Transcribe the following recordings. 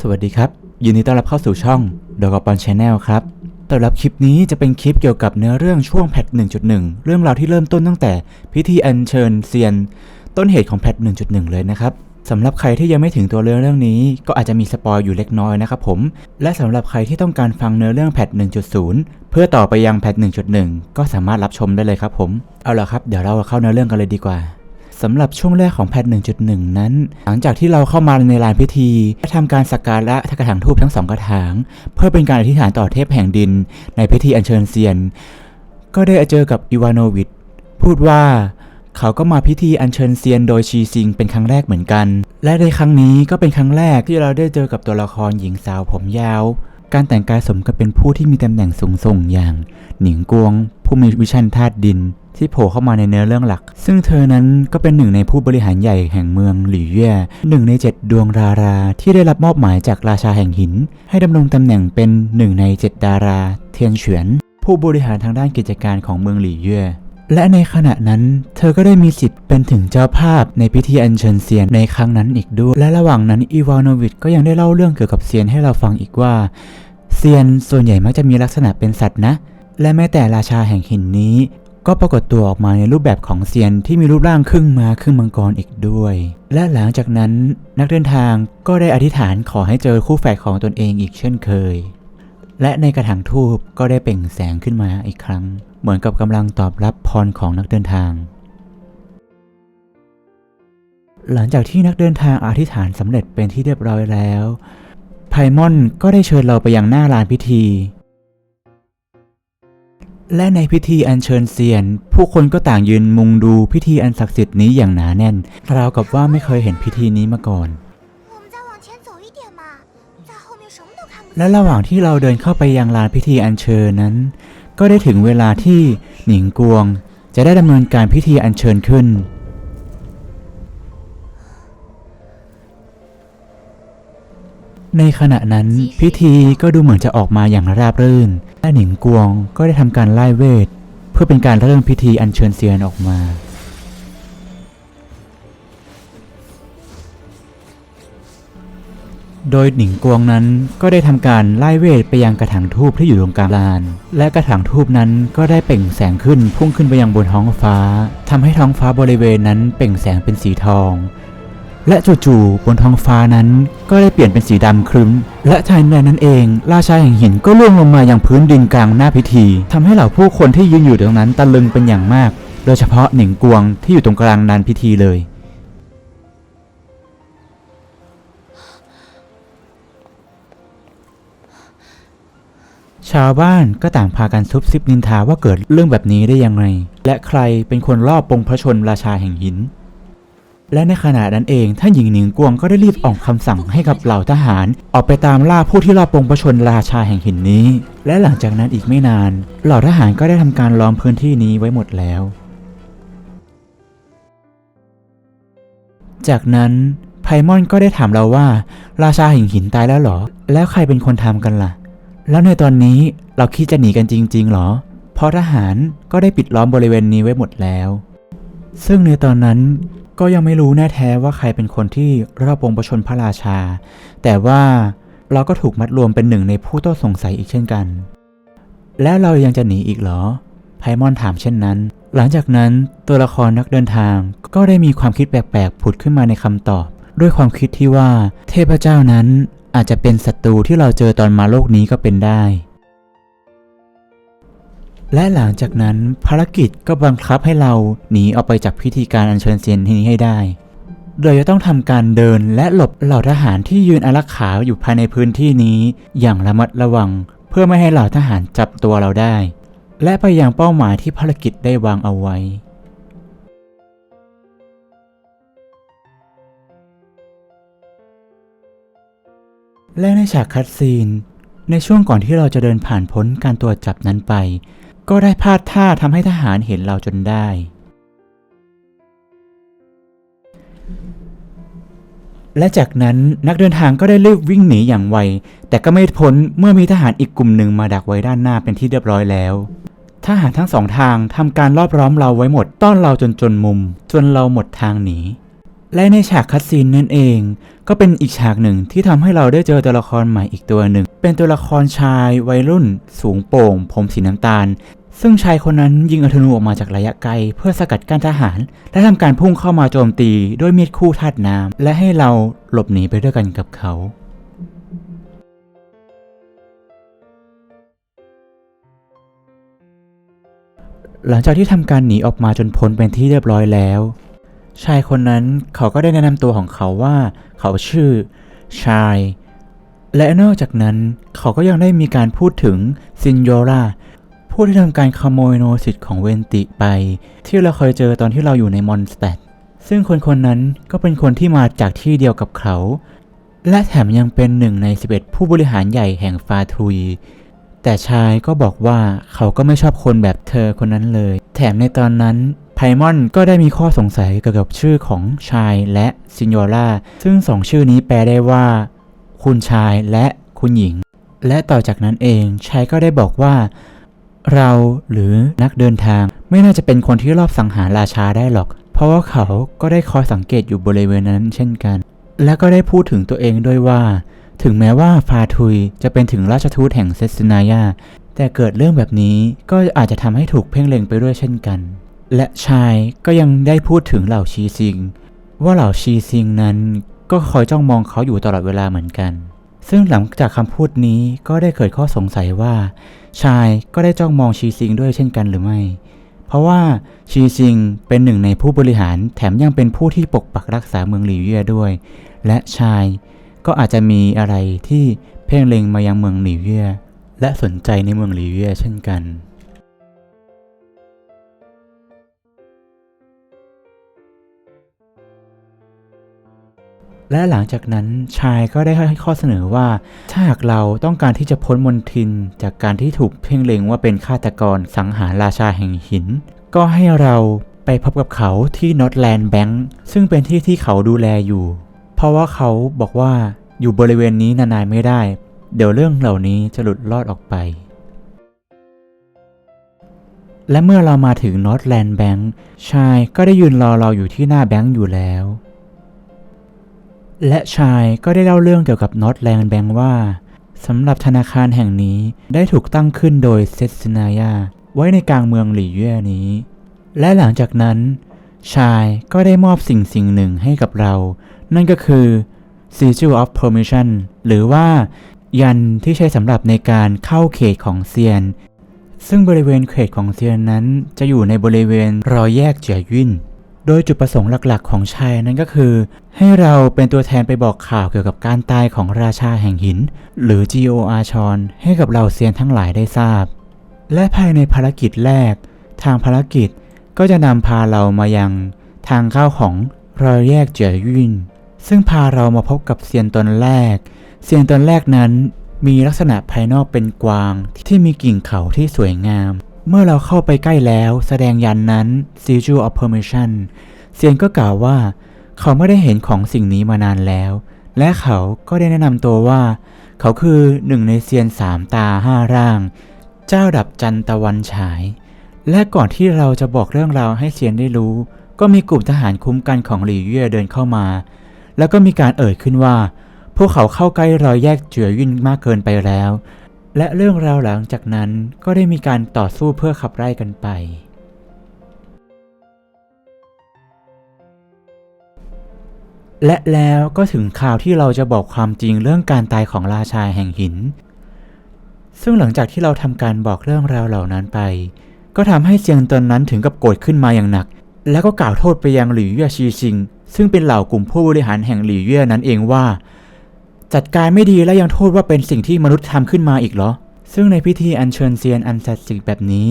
สวัสดีครับยินดีต้อนรับเข้าสู่ช่องดอกปอนชาแนลครับสำหรับคลิปนี้จะเป็นคลิปเกี่ยวกับเนื้อเรื่องช่วงแพท 1.1 เรื่องราวที่เริ่มต้นตั้งแต่พิธีอัญเชิญเซียน ต้นเหตุของแพท 1.1 เลยนะครับสำหรับใครที่ยังไม่ถึงตัวเรื่องเรื่องนี้ ก็อาจจะมีสปอยอยู่เล็กน้อยนะครับผม และสำหรับใครที่ต้องการฟังเนื้อเรื่องแพท 1.0 เพื่อต่อไปยังแพท 1.1 ก็สามารถรับชมได้เลยครับผม เอาล่ะครับ เดี๋ยวเราเข้าเนื้อเรื่องกันเลยดีกว่า สำหรับช่วงแรกของแพท 1.1 นั้น หลังจากที่เราเข้ามาในลานพิธีและทำการสักการะกระถางทูบทั้งสองกระถาง เพื่อเป็นการอธิษฐานต่อเทพแห่งดิน ในพิธีอัญเชิญเซียน ก็ได้เจอกับอีวานโนวิชพูดว่าเขาก็มาพิธีอัญเชิญเซียนโดยชีซิงเป็นครั้งแรกเหมือนกัน และในครั้งนี้ก็เป็นครั้งแรกที่เราได้เจอกับตัวละครหญิงสาวผมยาว การแต่งกายสมกับเป็นผู้ที่มีตำแหน่งสูงส่งอย่าง หนิงกวง ผู้มีวิชันธาตุดิน ที่โผล่เข้ามาในเนื้อเรื่องหลัก ซึ่งเธอนั้นก็เป็นหนึ่งในผู้บริหารใหญ่แห่งเมืองหลี่เย่หนึ่งในเจ็ดดวงดารา ที่ได้รับมอบหมายจากราชาแห่งหิน ให้ดำรงตำแหน่งเป็นหนึ่งในเจ็ดดารา เทียนเฉวียน ผู้บริหารทางด้านกิจการของเมืองหลี่เย่และในขณะนั้น เธอก็ได้มีสิทธิ์เป็นถึงเจ้าภาพในพิธีอัญเชิญเซียนในครั้งนั้นอีกด้วย และระหว่างนั้นอีวานโนวิชก็ยังได้เล่าเรื่องเกี่ยวกับเซียนให้เราฟังอีกว่า เซียนส่วนใหญ่มักจะมีลักษณะเป็นสัตว์นะ และแม้แต่ราชาแห่งหินนี้ ก็ปรากฏตัวออกมาในรูปแบบของเซียนที่มีรูปร่างครึ่งมาครึ่งมังกรอีกด้วย และหลังจากนั้นนักเดินทางก็ได้อธิษฐานขอให้เจอคู่แฝดของตนเองอีกเช่นเคย และในกระถางทูบก็ได้เปล่งแสงขึ้นมาอีกครั้ง เหมือนกับกำลังตอบรับพรของนักเดินทาง หลังจากที่นักเดินทางอธิษฐานสำเร็จเป็นที่เรียบร้อยแล้ว ไพมอนก็ได้เชิญเราไปยังหน้าลานพิธี และในพิธีอัญเชิญเซียน ผู้คนก็ต่างยืนมุงดูพิธีอันศักดิ์สิทธิ์นี้อย่างหนาแน่น ราวกับว่าไม่เคยเห็นพิธีนี้มาก่อน และระหว่างที่เราเดินเข้าไปยังลานพิธีอัญเชิญนั้น ก็ได้ถึงเวลาที่หนิงกวง จะได้ดำเนินการพิธีอัญเชิญขึ้นในขณะนั้นพิธีก็ดูเหมือนจะออกมาอย่างราบรื่น และหนิงกวงก็ได้ทำการไล่เวท เพื่อเป็นการเริ่มพิธีอัญเชิญเซียนออกมา โดยหนิงกวงนั้นก็ได้ทำการไล่เวทไปยังกระถางทูบที่อยู่ตรงกลางลาน และกระถางทูบนั้นก็ได้เปล่งแสงขึ้นพุ่งขึ้นไปยังบนท้องฟ้าทำให้ท้องฟ้าบริเวณนั้นเปล่งแสงเป็นสีทอง และจู่ๆบนท้องฟ้านั้นก็ได้เปลี่ยนเป็นสีดำครึ้ม และทันใดนั้นเอง ราชาแห่งหินก็ล่วงลงมาอยังพื้นดินกลางหน้าพิธีทำให้เหล่าผู้คนที่ยืนอยู่ตรงนั้นตะลึงเป็นอย่างมาก โดยเฉพาะหนิงกวงที่อยู่ตรงกลางลานพิธีเลยชาวบ้านก็ต่างพากันซุบซิบนินทาว่าเกิดเรื่องแบบนี้ได้ยังไง และใครเป็นคนลอบปงพระชนราชาแห่งหิน และในขณะนั้นเองท่านหญิงหนิงกวงก็ได้รีบออกคำสั่งให้กับเหล่าทหาร ออกไปตามล่าผู้ที่ลอบปงพระชนราชาแห่งหินนี้ และหลังจากนั้นอีกไม่นาน เหล่าทหารก็ได้ทำการล้อมพื้นที่นี้ไว้หมดแล้ว จากนั้นไพมอนก็ได้ถามเราว่า ราชาแห่งหินตายแล้วหรอ แล้วใครเป็นคนทำกันล่ะ แล้วในตอนนี้เราคิดจะหนีกันจริง ๆหรอ เพราะทหารก็ได้ปิดล้อมบริเวณนี้ไว้หมดแล้วซึ่งในตอนนั้น ก็ยังไม่รู้แน่แท้ว่าใครเป็นคนที่รอบวงประชนพระราชา แต่ว่าเราก็ถูกมัดรวมเป็นหนึ่งในผู้ต้องสงสัยอีกเช่นกัน แล้วเรายังจะหนีอีกเหรอ ไพมอนถามเช่นนั้น หลังจากนั้นตัวละครนักเดินทางก็ได้มีความคิดแปลกๆ ผุดขึ้นมาในคำตอบ ด้วยความคิดที่ว่าเทพเจ้านั้นอาจจะเป็นศัตรูที่เราเจอตอนมาโลกนี้ก็เป็นได้ และหลังจากนั้นภารกิจก็บังคับให้เราหนีออกไปจากพิธีการอัญเชิญเซียนที่นี้ให้ได้ โดยจะต้องทำการเดินและหลบเหล่าทหารที่ยืนอารักขาอยู่ภายในพื้นที่นี้ อย่างระมัดระวัง เพื่อไม่ให้เหล่าทหารจับตัวเราได้ และไปยังเป้าหมายที่ภารกิจได้วางเอาไว้และในฉากคัดซีน ในช่วงก่อนที่เราจะเดินผ่านพ้นการตรวจจับนั้นไป ก็ได้พลาดท่าทำให้ทหารเห็นเราจนได้ และจากนั้นนักเดินทางก็ได้รีบวิ่งหนีอย่างไว แต่ก็ไม่พ้นเมื่อมีทหารอีกกลุ่มหนึ่งมาดักไว้ด้านหน้าเป็นที่เรียบร้อยแล้วทหารทั้งสองทางทำการรอบล้อมเราไว้หมดต้อนเราจนจนมุม จนเราหมดทางหนี และในฉากคัดซีนนั่นเอง ก็เป็นอีกฉากหนึ่งที่ทำให้เราได้เจอตัวละครใหม่อีกตัวหนึ่ง เป็นตัวละครชายวัยรุ่น สูงโป่ง ผมสีน้ำตาล ซึ่งชายคนนั้นยิงอธนูออกมาจากระยะไกล เพื่อสกัดกั้นทหาร และทำการพุ่งเข้ามาโจมตีด้วยมีดคู่ธาตุน้ำและให้เราหลบหนีไปด้วยกันกับเขา หลังจากที่ทำการหนีออกมาจนพ้นเป็นที่เรียบร้อยแล้ว ชายคนนั้นเขาก็ได้แนะนำตัวของเขาว่า เขาชื่อชายและนอกจากนั้นเขาก็ยังได้มีการพูดถึงซินโยรา ผู้ที่ทำการขโมยโนสิตของเวนติไป ที่เราเคยเจอตอนที่เราอยู่ในมอนสเตดซึ่งคนคนนั้นก็เป็นคนที่มาจากที่เดียวกับเขา และแถมยังเป็นหนึ่งใน 11 ผู้บริหารใหญ่แห่งฟาทุย แต่ชายก็บอกว่าเขาก็ไม่ชอบคนแบบเธอคนนั้นเลย แถมในตอนนั้นไพมอนก็ได้มีข้อสงสัยเกี่ยวกับชื่อของชายและซินโยราซึ่งสองชื่อนี้แปลได้ว่า คุณชายและคุณหญิง และต่อจากนั้นเองชายก็ได้บอกว่า เราหรือนักเดินทาง ไม่น่าจะเป็นคนที่รอบสังหารราชาได้หรอก เพราะว่าเขาก็ได้คอยสังเกตอยู่บริเวณนั้นเช่นกัน และก็ได้พูดถึงตัวเองด้วยว่า ถึงแม้ว่าฟาทุยจะเป็นถึงราชทูตแห่งเซสซินายาแต่เกิดเรื่องแบบนี้ก็อาจจะทำให้ถูกเพ่งเล็งไปด้วยเช่นกัน และชายก็ยังได้พูดถึงเหล่าชีซิง ว่าเหล่าชีซิงนั้นก็คอยจ้องมองเขาอยู่ตลอดเวลาเหมือนกัน ซึ่งหลังจากคำพูดนี้ก็ได้เกิดข้อสงสัยว่า ชายก็ได้จ้องมองชีซิงด้วยเช่นกันหรือไม่ เพราะว่าชีซิงเป็นหนึ่งในผู้บริหารแถมยังเป็นผู้ที่ปกปักรักษาเมืองหลีเวียด้วย และชายก็อาจจะมีอะไรที่เพ่งเล็งมายังเมืองหลีเวียและสนใจในเมืองหลีเวียเช่นกัน และหลังจากนั้นชายก็ได้ให้ข้อเสนอว่า ถ้าหากเราต้องการที่จะพ้นมนทิน จากการที่ถูกเพ่งเล็งว่าเป็นฆาตกรสังหารราชาแห่งหิน ก็ให้เราไปพบกับเขาที่นอตแลนด์แบงค์ซึ่งเป็นที่ที่เขาดูแลอยู่ เพราะว่าเขาบอกว่าอยู่บริเวณนี้นานๆไม่ได้ เดี๋ยวเรื่องเหล่านี้จะหลุดลอดออกไป และเมื่อเรามาถึงนอตแลนด์แบงค์ชายก็ได้ยืนรอเราอยู่ที่หน้าแบงค์อยู่แล้ว และชายก็ได้เล่าเรื่องเกี่ยวกับนอตแลนด์แบงว่าสำหรับธนาคารแห่งนี้ได้ถูกตั้งขึ้นโดยเซตซินายาไว้ในกลางเมืองหลี่เย่นี้ และหลังจากนั้น ชายก็ได้มอบสิ่งสิ่งหนึ่งให้กับเรา นั่นก็คือ Seal of Permission หรือว่า ยันที่ใช้สำหรับในการเข้าเขตของเซียน ซึ่งบริเวณเขตของเซียนนั้นจะอยู่ในบริเวณรอยแยกเจียยิน โดยจุดประสงค์หลักๆ ของชายนั้นก็คือ ให้เราเป็นตัวแทนไปบอกข่าวเกี่ยวกับการตายของราชาแห่งหิน หรือ G.O.R. ชอนให้กับเราเซียนทั้งหลายได้ทราบ และภายในภารกิจแรก ทางภารกิจก็จะนำพาเรามายังทางเข้าของรอยแยกเจียยินซึ่งพาเรามาพบกับเซียนตนแรก เซียนตนแรกนั้นมีลักษณะภายนอกเป็นกวางที่มีกิ่งเขาที่สวยงาม เมื่อเราเข้าไปใกล้แล้วแสดงยันนั้น Seal of Permission เซียนก็กล่าวว่า เขาไม่ได้เห็นของสิ่งนี้มานานแล้ว และเขาก็ได้แนะนำตัวว่า เขาคือหนึ่งในเซียนสามตาห้าร่าง เจ้าดับจันตะวันฉาย และก่อนที่เราจะบอกเรื่องราวให้เซียนได้รู้ ก็มีกลุ่มทหารคุ้มกันของหลี่เย่เดินเข้ามา แล้วก็มีการเอ่ยขึ้นว่า พวกเขาเข้าใกล้รอยแยกเจือยุ่นมากเกินไปแล้ว และเรื่องราวหลังจากนั้นก็ได้มีการต่อสู้เพื่อขับไล่กันไป และแล้วก็ถึงข่าวที่เราจะบอกความจริงเรื่องการตายของราชาแห่งหิน ซึ่งหลังจากที่เราทำการบอกเรื่องราวเหล่านั้นไป ก็ทำให้เซียงตนนั้นถึงกับโกรธขึ้นมาอย่างหนัก แล้วก็กล่าวโทษไปยังหลี่เย่ชีซิง ซึ่งเป็นเหล่ากลุ่มผู้บริหารแห่งหลี่เย่นั้นเองว่า จัดการไม่ดีและยังโทษว่าเป็นสิ่งที่มนุษย์ทำขึ้นมาอีกเหรอ ซึ่งในพิธีอัญเชิญเซียนอันศักดิ์สิทธิ์แบบนี้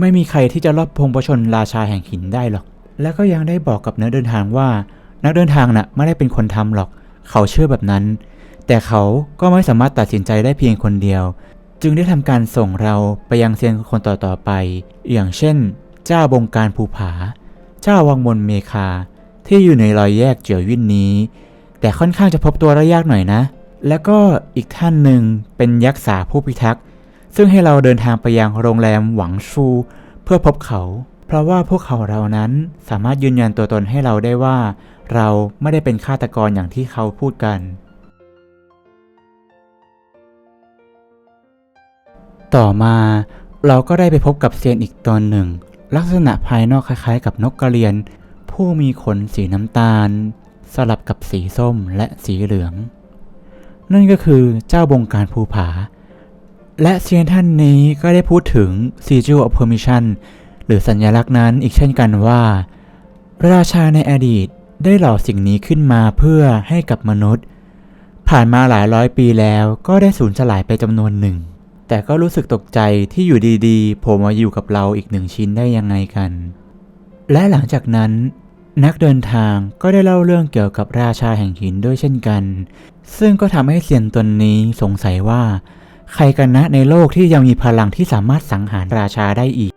ไม่มีใครที่จะรอบพงประชนราชาแห่งหินได้หรอก และก็ยังได้บอกกับนักเดินทางว่า นักเดินทางน่ะไม่ได้เป็นคนทำหรอก เขาเชื่อแบบนั้น แต่เขาก็ไม่สามารถตัดสินใจได้เพียงคนเดียว จึงได้ทำการส่งเราไปยังเซียนคนต่อๆไป อย่างเช่น เจ้าบงการภูผา เจ้าวังมนเมคา ที่อยู่ในรอยแยกเจียววินนี้ แต่ค่อนข้างจะพบตัวได้ยากหน่อยนะ แล้วก็อีกท่านหนึ่งเป็นยักษ์สาผู้พิทักษ์ซึ่งให้เราเดินทางไปยังโรงแรมหวังชู เพื่อพบเขา เพราะว่าพวกเขาเรานั้นสามารถยืนยันตัวตนให้เราได้ว่า เราไม่ได้เป็นฆาตกรอย่างที่เขาพูดกัน ต่อมาเราก็ได้ไปพบกับเซียนอีกตนหนึ่ง ลักษณะภายนอกคล้ายๆ กับนกกระเรียน ผู้มีขนสีน้ำตาล สลับกับสีส้มและสีเหลือง นั่นก็คือเจ้าบงการภูผา และเซียนท่านนี้ก็ได้พูดถึง Sigil of Permission หรือสัญลักษณ์นั้นอีกเช่นกันว่า ราชาในอดีตได้หล่อสิ่งนี้ขึ้นมาเพื่อให้กับมนุษย์ ผ่านมาหลายร้อยปีแล้วก็ได้สูญสลายไปจำนวนหนึ่ง แต่ก็รู้สึกตกใจที่อยู่ดีๆโผล่มาอยู่กับเราอีกหนึ่งชิ้นได้ยังไงกัน และหลังจากนั้น นักเดินทางก็ได้เล่าเรื่องเกี่ยวกับราชาแห่งหินด้วยเช่นกัน ซึ่งก็ทำให้เซียนตนนี้สงสัยว่า ใครกันนะในโลกที่ยังมีพลังที่สามารถสังหารราชาได้อีก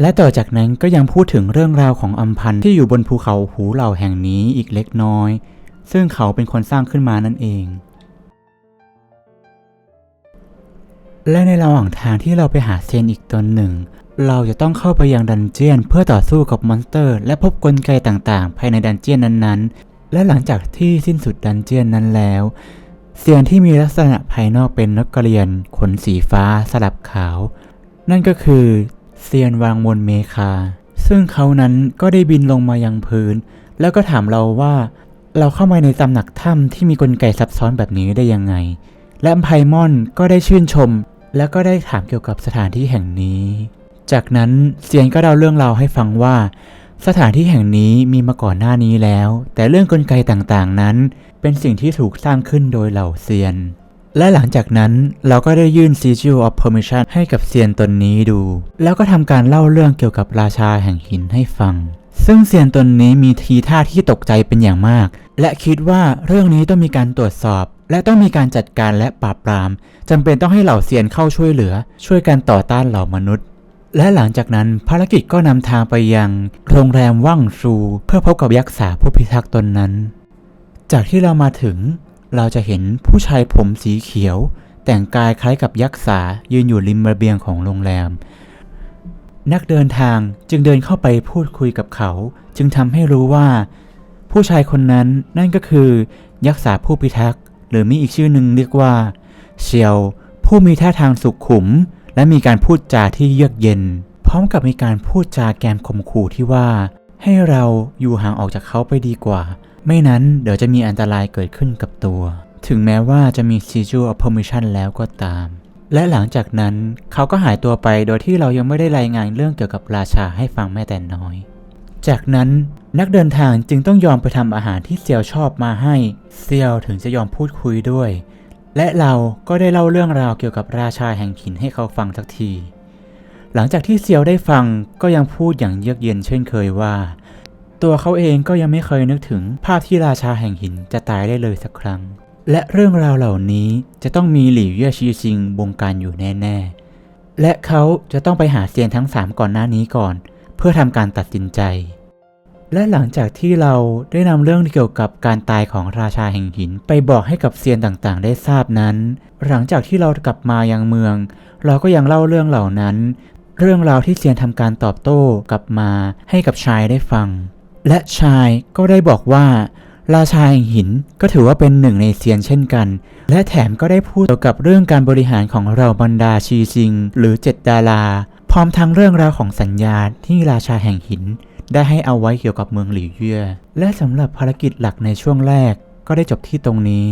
และต่อจากนั้นก็ยังพูดถึงเรื่องราวของอัมพันธ์ที่อยู่บนภูเขาหูเหล่าแห่งนี้อีกเล็กน้อย ซึ่งเขาเป็นคนสร้างขึ้นมานั่นเอง และในระหว่างทางที่เราไปหาเซียนอีกตนหนึ่ง เราจะต้องเข้าไปยังดันเจียน เพื่อต่อสู้กับมอนสเตอร์ และพบกลไกต่างๆ ภายในดันเจียนนั้นๆ และหลังจากที่สิ้นสุดดันเจียนนั้นแล้วเซียนที่มีลักษณะภายนอกเป็นนกกระเรียนขนสีฟ้าสลับขาว นั่นก็คือเซียนวางมนเมคา ซึ่งเขานั้นก็ได้บินลงมายังพื้น แล้วก็ถามเราว่า เราเข้ามาในตำหนักถ้ำที่มีกลไกซับซ้อนแบบนี้ได้ยังไง และไพมอนก็ได้ชื่นชม แล้วก็ได้ถามเกี่ยวกับสถานที่แห่งนี้ จากนั้นเซียนก็เล่าเรื่องราวให้ฟังว่า สถานที่แห่งนี้มีมาก่อนหน้านี้แล้ว แต่เรื่องกลไกต่างๆนั้น เป็นสิ่งที่ถูกสร้างขึ้นโดยเหล่าเซียน และหลังจากนั้นเราก็ได้ยื่น Sigil of Permission ให้กับเซียนตนนี้ดู แล้วก็ทำการเล่าเรื่องเกี่ยวกับราชาแห่งหินให้ฟัง ซึ่งเซียนตนนี้มีทีท่าที่ตกใจเป็นอย่างมาก และคิดว่าเรื่องนี้ต้องมีการตรวจสอบและต้องมีการจัดการและปราบปรามจำเป็นต้องให้เหล่าเซียนเข้าช่วยเหลือ ช่วยกันต่อต้านเหล่ามนุษย์ และหลังจากนั้นภารกิจก็นำทางไปยังโรงแรมว่างชูเพื่อพบกับยักษ์สาผู้พิทักษ์ตนนั้น จากที่เรามาถึง เราจะเห็นผู้ชายผมสีเขียว แต่งกายคล้ายกับยักษ์สายืนอยู่ริมระเบียงของโรงแรม นักเดินทางจึงเดินเข้าไปพูดคุยกับเขา จึงทำให้รู้ว่า ผู้ชายคนนั้นนั่นก็คือ ยักษ์สาผู้พิทักษ์หรือมีอีกชื่อหนึ่งเรียกว่า เชียว ผู้มีท่าทางสุขขุม และมีการพูดจาที่เยือกเย็น พร้อมกับมีการพูดจาแกมข่มขู่ที่ว่า ให้เราอยู่ห่างออกจากเขาไปดีกว่า ไม่นั้นเดี๋ยวจะมีอันตรายเกิดขึ้นกับตัว ถึงแม้ว่าจะมี Sigil of Permission แล้วก็ตาม และหลังจากนั้นเขาก็หายตัวไปโดยที่เรายังไม่ได้รายงานเรื่องเกี่ยวกับราชาให้ฟังแม้แต่น้อย จากนั้นนักเดินทางจึงต้องยอมไปทำอาหารที่เซียวชอบมาให้ เซียวถึงจะยอมพูดคุยด้วย และเราก็ได้เล่าเรื่องราวเกี่ยวกับราชาแห่งหินให้เขาฟังสักที หลังจากที่เซียวได้ฟังก็ยังพูดอย่างเยือกเย็นเช่นเคยว่า ตัวเขาเองก็ยังไม่เคยนึกถึงภาพที่ราชาแห่งหินจะตายได้เลยสักครั้ง และเรื่องราวเหล่านี้จะต้องมีหลี่เย่ยชีซิงบงการอยู่แน่ๆ และเขาจะต้องไปหาเซียนทั้งสามก่อนหน้านี้ก่อน เพื่อทำการตัดสินใจ และหลังจากที่เราได้นำเรื่องเกี่ยวกับการตายของราชาแห่งหิน ไปบอกให้กับเซียนต่างๆ ได้ทราบนั้น หลังจากที่เรากลับมายังเมือง เราก็ยังเล่าเรื่องเหล่านั้น เรื่องราวที่เซียนทำการตอบโต้กลับมาให้กับชายได้ฟัง และชายก็ได้บอกว่า ราชาแห่งหินก็ถือว่าเป็นหนึ่งในเซียนเช่นกัน และแถมก็ได้พูดเกี่ยวกับเรื่องการบริหารของเราบรรดาชีซิง หรือเจ็ดดารา พร้อมทั้งเรื่องราวของสัญญาที่ราชาแห่งหิน ได้ให้เอาไว้เกี่ยวกับเมืองหลี่เย่และสำหรับภารกิจหลักในช่วงแรกก็ได้จบที่ตรงนี้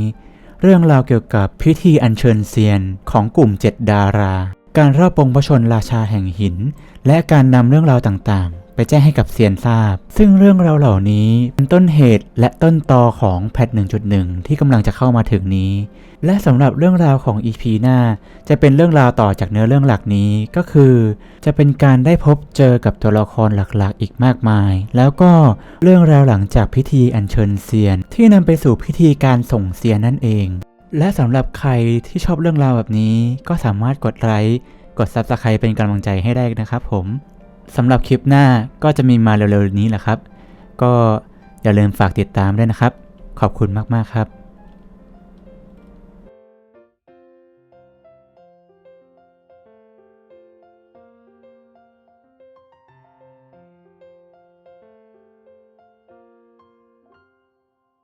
เรื่องราวเกี่ยวกับพิธีอัญเชิญเซียนของกลุ่มเจ็ดดารา การรอบปงพระชนราชาแห่งหิน และการนำเรื่องราวต่างๆ ไปแจ้งให้กับเซียนทราบ ซึ่งเรื่องราวเหล่านี้เป็นต้นเหตุและต้นตอของแพท 1.1 ที่กำลังจะเข้ามาถึงนี้ และสำหรับเรื่องราวของ EP หน้า จะเป็นเรื่องราวต่อจากเนื้อเรื่องหลักนี้ก็คือ จะเป็นการได้พบเจอกับตัวละครหลักๆ อีกมากมาย แล้วก็เรื่องราวหลังจากพิธีอัญเชิญเซียน ที่นำไปสู่พิธีการส่งเซียนนั่นเอง และสำหรับใครที่ชอบเรื่องราวแบบนี้ ก็สามารถกดไลค์กด Subscribe เป็นกำลังใจให้ได้นะครับผม สำหรับคลิปหน้าก็จะมีมาเร็วๆนี้แหละครับ ก็อย่าลืมฝากติดตามด้วยนะครับ ขอบคุณมากๆครับ